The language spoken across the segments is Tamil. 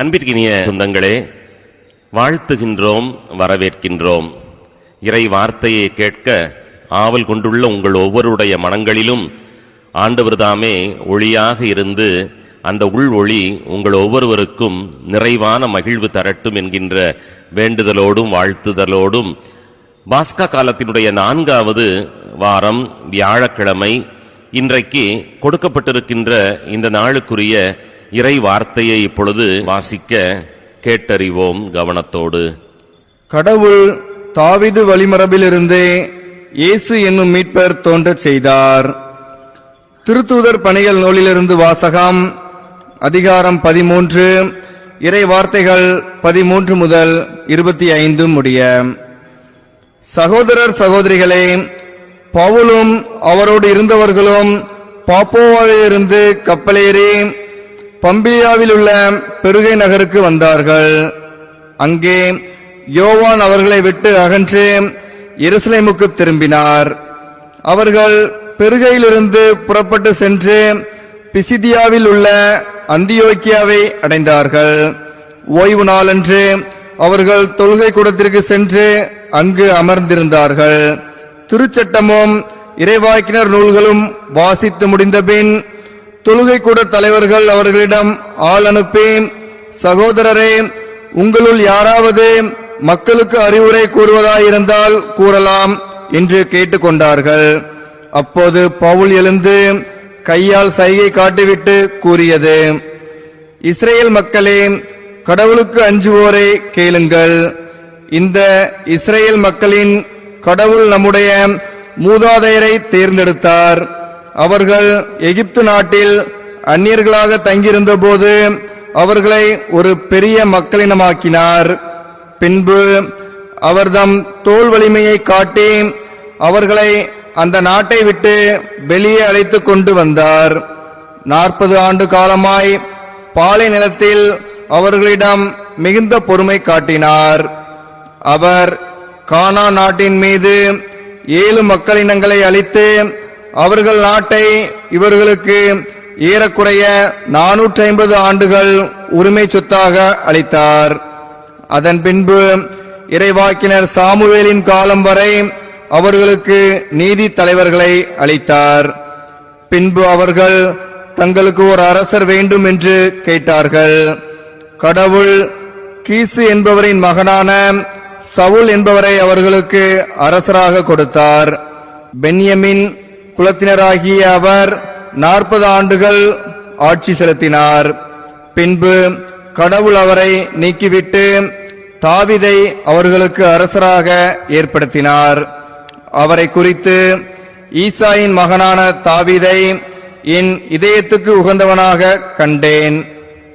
அன்பிற்கினிய சொந்தங்களே வாழ்த்துகின்றோம் வரவேற்கின்றோம். இறை வார்த்தையை கேட்க ஆவல் கொண்டுள்ள உங்கள் ஒவ்வொருடைய மனங்களிலும் ஆண்டவர்தாமே ஒளியாக இருந்து அந்த உள் ஒளி உங்கள் ஒவ்வொருவருக்கும் நிறைவான மகிழ்வு தரட்டும் என்கின்ற வேண்டுதலோடும் வாழ்த்துதலோடும். பாஸ்கா காலத்தினுடைய நான்காவது வாரம் வியாழக்கிழமை இன்றைக்கு கொடுக்கப்பட்டிருக்கின்ற இந்த நாளுக்குரிய இறை வார்த்தையை இப்பொழுது வாசிக்க கேட்டறிவோம் கவனத்தோடு. கடவுள் தாவிது வழிமரபிலிருந்தே இயேசு என்னும் மீட்பர் தோன்றச் செய்தார். திருத்தூதர் பணிகள் நூலிலிருந்து வாசகம் அதிகாரம் பதிமூன்று இறை வார்த்தைகள் பதிமூன்று முதல் இருபத்தி ஐந்து முடிய. சகோதரர் சகோதரிகளே பவுலும் அவரோடு இருந்தவர்களும் பாப்போவாவிலிருந்து கப்பலேறி பம்பியாவில் உள்ள பெருகை நகருக்கு வந்தார்கள். அங்கே யோவான் அவர்களை விட்டு அகன்று எருசலேமுக்கு திரும்பினார். அவர்கள் பெருகையிலிருந்து புறப்பட்டு சென்று பிசிதியாவில் உள்ள அந்தியோக்கியாவை அடைந்தார்கள். ஓய்வு நாளன்று அவர்கள் தொழுகை கூடத்திற்கு சென்று அங்கு அமர்ந்திருந்தார்கள். திருச்சட்டமும் இறைவாக்கினர் நூல்களும் வாசித்து முடிந்தபின் தொழுகை கூட தலைவர்கள் அவர்களிடம் ஆள் அனுப்பேன். சகோதரரே உங்களுள் யாராவது மக்களுக்கு அறிவுரை கூறுவதாயிருந்தால் கூறலாம் என்று கேட்டுக்கொண்டார்கள். அப்போது பவுல் எழுந்து கையால் சைகை காட்டிவிட்டு கூறியது இஸ்ரேல் மக்களே கடவுளுக்கு அஞ்சுவோரை கேளுங்கள். இந்த இஸ்ரேல் மக்களின் கடவுள் நம்முடைய மூதாதையரை தேர்ந்தெடுத்தார். அவர்கள் எகிப்து நாட்டில் அந்நியர்களாக தங்கியிருந்த போது அவர்களை ஒரு பெரிய மக்களினமாக்கினார். பின்பு அவர்தம் தோல் வலிமையை காட்டி அவர்களை அந்த நாட்டை விட்டு வெளியே அழைத்து கொண்டு வந்தார். நாற்பது ஆண்டு காலமாய் பாலை நிலத்தில் அவர்களிடம் மிகுந்த பொறுமை காட்டினார். அவர் கானா நாட்டின் மீது ஏழு மக்களினங்களை அளித்து அவர்கள் நாட்டை இவர்களுக்கு ஏறக்குறைய நானூற்றி ஐம்பது ஆண்டுகள் உரிமை சொத்தாக அளித்தார். அதன் பின்பு இறைவாக்கினர் சாமுவேலின் காலம் வரை அவர்களுக்கு நீதி தலைவர்களை அளித்தார். பின்பு அவர்கள் தங்களுக்கு ஒரு அரசர் வேண்டும் என்று கேட்டார்கள். கடவுள் கீசு என்பவரின் மகனான சவுல் என்பவரை அவர்களுக்கு அரசராக கொடுத்தார். பென்யமின் குலத்தினராகிய அவர் நாற்பது ஆண்டுகள் ஆட்சி செலுத்தினார். பின்பு கடவுள் அவரை நீக்கிவிட்டு தாவிதை அவர்களுக்கு அரசராக ஏற்படுத்தினார். அவரை குறித்து ஈசாயின் மகனான தாவிதை என் இதயத்துக்கு உகந்தவனாக கண்டேன்.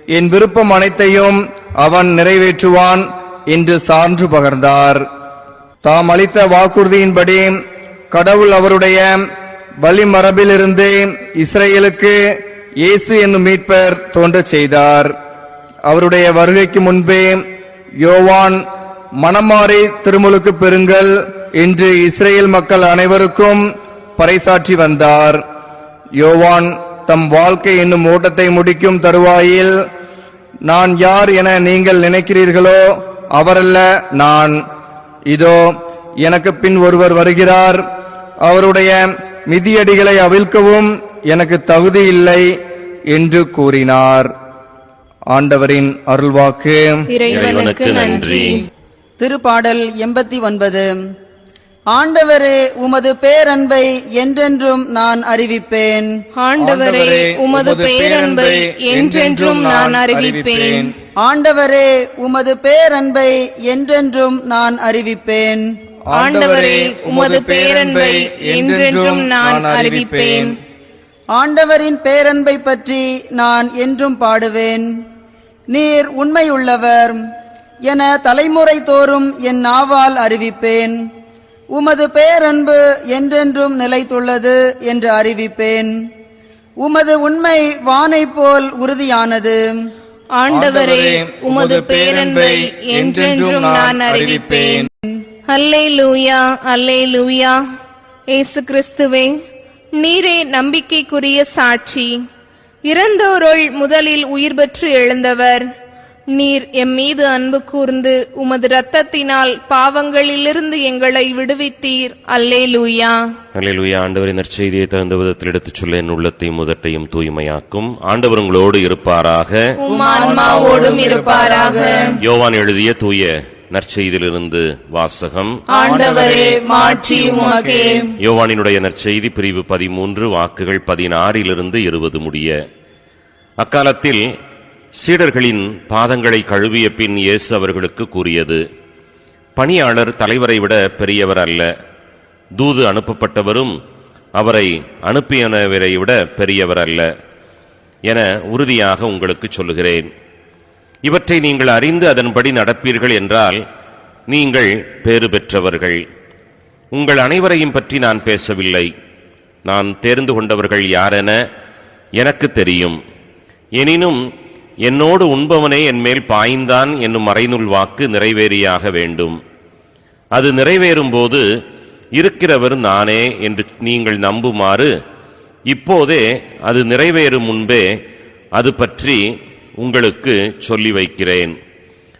என் விருப்பம் அனைத்தையும் அவன் நிறைவேற்றுவான் என்று சான்று பகர்ந்தார். தாம் அளித்த வாக்குறுதியின்படி கடவுள் அவருடைய வழிமரபிலிருந்தே இஸ்ரேலுக்கு இயேசு என்னும் மீட்பர் தோன்றச் செய்தார். அவருடைய வருகைக்கு முன்பே யோவான் மனமாறி திருமுழுக்கு பெறுங்கள் என்று இஸ்ரேல் மக்கள் அனைவருக்கும் பறைசாற்றி வந்தார். யோவான் தம் வாழ்க்கை என்னும் ஓட்டத்தை முடிக்கும் தருவாயில் நான் யார் என நீங்கள் நினைக்கிறீர்களோ அவரல்ல நான். இதோ எனக்கு பின் ஒருவர் வருகிறார். அவருடைய மிதியடிகளை அவிழ்க்கவும் எனக்கு தகுதி இல்லை என்று கூறினார். ஆண்டவரின் அருள்வாக்கு. இறைவனுக்கு நன்றி. திருப்பாடல் எண்பத்தி ஒன்பது ஆண்டவரே உமது பேரன்பை என்றென்றும் நான் அறிவிப்பேன். ஆண்டவரே உமது பேரன்பை என்றென்றும் நான் அறிவிப்பேன். ஆண்டவரே உமது பேரன்பை என்றென்றும் நான் அறிவிப்பேன். ஆண்டவரே உமது பேரன்பை என்றென்றும் நான் அறிவிப்பேன். ஆண்டவரின் பேரன்பை பற்றி நான் என்றும் பாடுவேன். நீர் உண்மையுள்ளவர் என தலைமுறை தோறும் என் நாவால் அறிவிப்பேன். உமது பேரன்பு என்றென்றும் நிலைத்துள்ளது என்று அறிவிப்பேன். உமது உண்மை வானைப் போல் உறுதியானது. ஆண்டவரே உமது பேரன்பை என்றென்றும் நான் அறிவிப்பேன். அல்லே லூயா அல்லே லூயா ஏசு கிறிஸ்துவே நீரே நம்பிக்கைக்குரிய சாட்சி. இறந்தோருள் முதலில் உயிர் பெற்று எழுந்தவர். நீர் எம் மீது அன்பு கூர்ந்து உமது இரத்தத்தினால் பாவங்களிலிருந்து எங்களை விடுவித்தீர். அல்லேலூயா. அல்லேலூயா ஆண்டவரின் நற்செய்தியை தகுந்த விதத்தில் எடுத்துச் சொல்ல என் உள்ளத்தையும் முதட்டையும் தூய்மையாக்கும். ஆண்டவர் உங்களோடு இருப்பாராக இருப்பாராக. யோவான் எழுதிய தூய நற்செய்தியிலிருந்து வாசகம். ஆண்டவரே உமக்கே. யோவானினுடைய நற்செய்தி பிரிவு பதிமூன்று வாக்குகள் பதினாறிலிருந்து இருபது முடிய. அக்காலத்தில் சீடர்களின் பாதங்களை கழுவிய பின் இயேசு அவர்களுக்கு கூறியது பணியாளர் தலைவரை விட பெரியவர் அல்ல. தூது அனுப்பப்பட்டவரும் அவரை அனுப்பியவரை விட பெரியவர் அல்ல என உறுதியாக உங்களுக்கு சொல்லுகிறேன். இவற்றை நீங்கள் அறிந்து அதன்படி நடப்பீர்கள் என்றால் நீங்கள் பேறு பெற்றவர்கள். உங்கள் அனைவரையும் பற்றி நான் பேசவில்லை. நான் தேர்ந்து கொண்டவர்கள் யாரென எனக்கு தெரியும். எனினும் என்னோடு உண்பவனே என்மேல் பாய்ந்தான் என்னும் மறைநூல் வாக்கு நிறைவேறியாக வேண்டும். அது நிறைவேறும்போது இருக்கிறவர் நானே என்று நீங்கள் நம்புமாறு இப்போதே அது நிறைவேறும் முன்பே அது பற்றி உங்களுக்கு சொல்லி வைக்கிறேன்.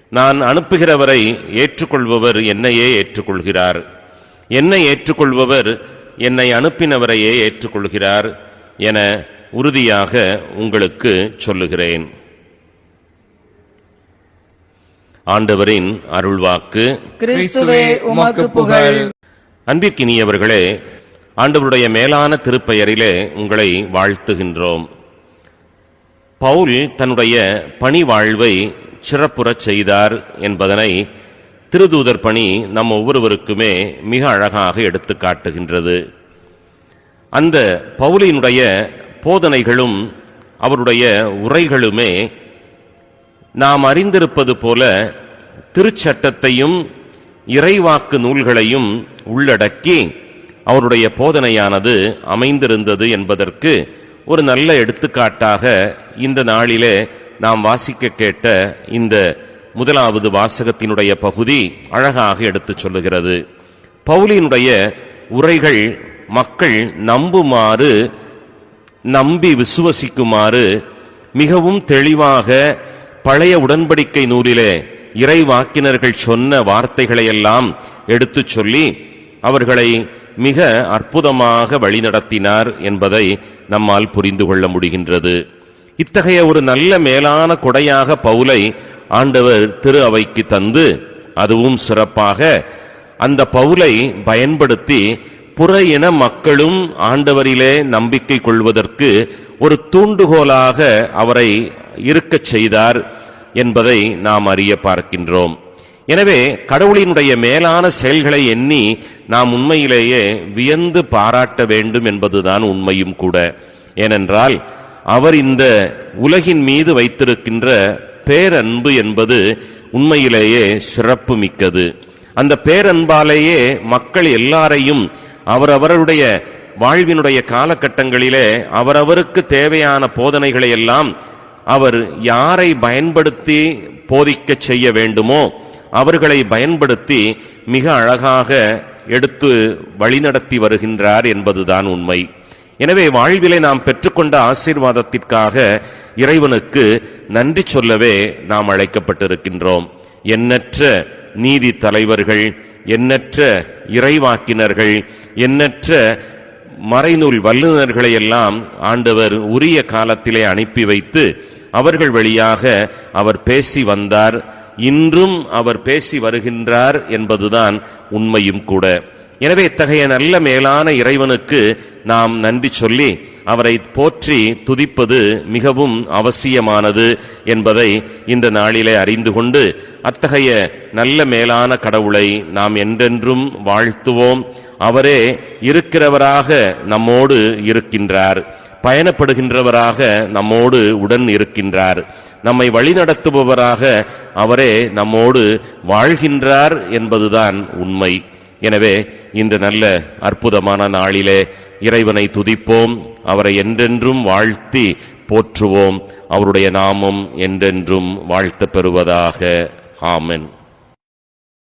நான் அனுப்புகிறவரை ஏற்றுக்கொள்பவர் என்னையே ஏற்றுக்கொள்கிறார். என்னை ஏற்றுக்கொள்பவர் என்னை அனுப்பினவரையே ஏற்றுக்கொள்கிறார் என உறுதியாக உங்களுக்கு சொல்லுகிறேன். ஆண்டவரின் அருள்வாக்கு. கிறிஸ்துவே உமக்கு புகழ். அன்பிற்கினியவர்களே ஆண்டவருடைய மேலான திருப்பெயரிலே உங்களை வாழ்த்துகின்றோம். பவுல் தன்னுடைய பணி வாழ்வை சிறப்புறச் செய்தார் என்பதனை திருதூதர் பணி நம் ஒவ்வொருவருக்குமே மிக அழகாக எடுத்து காட்டுகின்றது. அந்த பவுலினுடைய போதனைகளும் அவருடைய உரைகளுமே நாம் அறிந்திருப்பது போல திருச்சட்டத்தையும் இறைவாக்கு நூல்களையும் உள்ளடக்கி அவருடைய போதனையானது அமைந்திருந்தது என்பதற்கு ஒரு நல்ல எடுத்துக்காட்டாக இந்த நாளிலே நாம் வாசிக்க கேட்ட இந்த முதலாவது வாசகத்தினுடைய பகுதி அழகாக எடுத்துச் சொல்லுகிறது. பவுலினுடைய உரைகள் மக்கள் நம்புமாறு நம்பி விசுவசிக்குமாறு மிகவும் தெளிவாக பழைய உடன்படிக்கை நூலிலே இறைவாக்கினர்கள் சொன்ன வார்த்தைகளையெல்லாம் எடுத்துச் சொல்லி அவர்களை மிக அற்புதமாக வழிநடத்தினார் என்பதை நம்மால் புரிந்து கொள்ள முடிகின்றது. இத்தகைய ஒரு நல்ல மேலான கொடையாக பவுலை ஆண்டவர் திரு அவைக்கு தந்து அதுவும் சிறப்பாக அந்த பவுலை பயன்படுத்தி புற இன மக்களும் ஆண்டவரிலே நம்பிக்கை கொள்வதற்கு ஒரு தூண்டுகோலாக அவரை இருக்கச் செய்தார் என்பதை நாம் அறிய பார்க்கின்றோம். எனவே கடவுளினுடைய மேலான செயல்களை எண்ணி நாம் உண்மையிலேயே வியந்து பாராட்ட வேண்டும் என்பதுதான் உண்மையும் கூட. ஏனென்றால் அவர் இந்த உலகின் மீது வைத்திருக்கின்ற பேரன்பு என்பது உண்மையிலேயே சிறப்பு மிக்கது அந்த பேரன்பாலேயே மக்கள் எல்லாரையும் அவரவருடைய வாழ்வினுடைய காலகட்டங்களிலே அவரவருக்கு தேவையான போதனைகளை எல்லாம் அவர் யாரை பயன்படுத்தி போதிக்கச் செய்ய வேண்டுமோ அவர்களை பயன்படுத்தி மிக அழகாக எடுத்து வழிநடத்தி வருகின்றார் என்பதுதான் உண்மை. எனவே வாழ்விலே நாம் பெற்றுக்கொண்ட ஆசீர்வாதத்திற்காக இறைவனுக்கு நன்றி சொல்லவே நாம் அழைக்கப்பட்டிருக்கின்றோம். எண்ணற்ற நீதி தலைவர்கள் எண்ணற்ற இறைவாக்கினர்கள் எண்ணற்ற மறைநூல் வல்லுநர்களை எல்லாம் ஆண்டவர் உரிய காலத்திலே அனுப்பி வைத்து அவர்கள் வழியாக அவர் பேசி வந்தார். இன்றும் அவர் பேசி வருகின்றார் என்பதுதான் உண்மையும் கூட. எனவே இத்தகைய நல்ல மேலான இறைவனுக்கு நாம் நன்றி சொல்லி அவரை போற்றி துதிப்பது மிகவும் அவசியமானது என்பதை இந்த நாளிலே அறிந்து கொண்டு அத்தகைய நல்ல மேலான கடவுளை நாம் என்றென்றும் வாழ்த்துவோம். அவரே இருக்கிறவராக நம்மோடு இருக்கின்றார். பயணப்படுகின்றவராக நம்மோடு உடன் இருக்கின்றார். நம்மை வழிநடத்துபவராக அவரே நம்மோடு வாழ்கின்றார் என்பதுதான் உண்மை. எனவே இந்த நல்ல அற்புதமான நாளிலே இறைவனை துதிப்போம். அவரை என்றென்றும் வாழ்த்தி போற்றுவோம். அவருடைய நாமம் என்றென்றும் வாழ்த்த பெறுவதாக. ஆமென்.